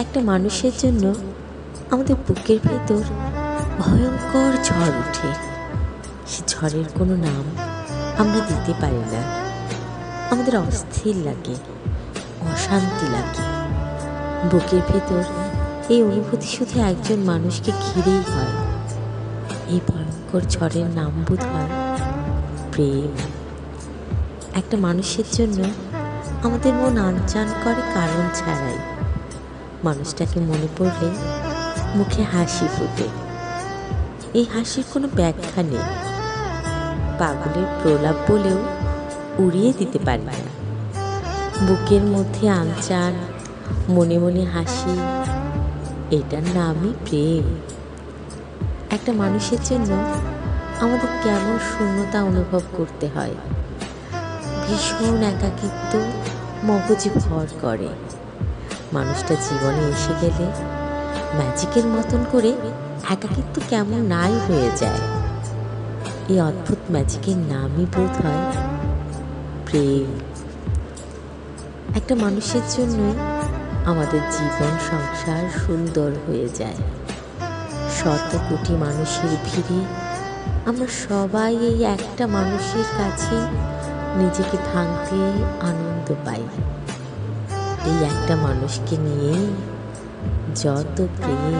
একটা মানুষের জন্য আমাদের বুকের ভেতর ভয়ঙ্কর ঝড় ওঠে। সে ঝড়ের কোনো নাম আমরা দিতে পারি না। আমাদের অস্থির লাগে, অশান্তি লাগে। বুকের ভেতর এই অনুভূতি শুধু একজন মানুষকে ঘিরেই হয়। এই ভয়ঙ্কর ঝড়ের নাম বোধ হয় প্রেম। একটা মানুষের জন্য আমাদের মন আনচান করে কারণ ছাড়াই। মানুষটাকে মনে পড়লে মুখে হাসি ফোটে। এই হাসির কোনো ব্যাখ্যা নেই। পাগলের প্রলাপ বলেও উড়িয়ে দিতে পারি না। বুকের মধ্যে আনচান, মনে মনে হাসি, এটার নামই প্রেম। একটা মানুষের জন্য আমাদের কেমন শূন্যতা অনুভব করতে হয়। ভীষণ একাকিত্ব মগজে ভর করে। মানুষটা জীবনে এসে গেলে ম্যাজিকের মতন করে একাকিত্ব কেমন নাই হয়ে যায়। এই অদ্ভুত ম্যাজিকের নামই বোধ হয় প্রেম। একটা মানুষের জন্যই আমাদের জীবন, সংসার সুন্দর হয়ে যায়। শত কোটি মানুষের ভিড়ে আমরা সবাই এই একটা মানুষের কাছে নিজেকে ভাঙতে আনন্দ পাই। এই একটা মানুষকে নিয়েই যত প্রেম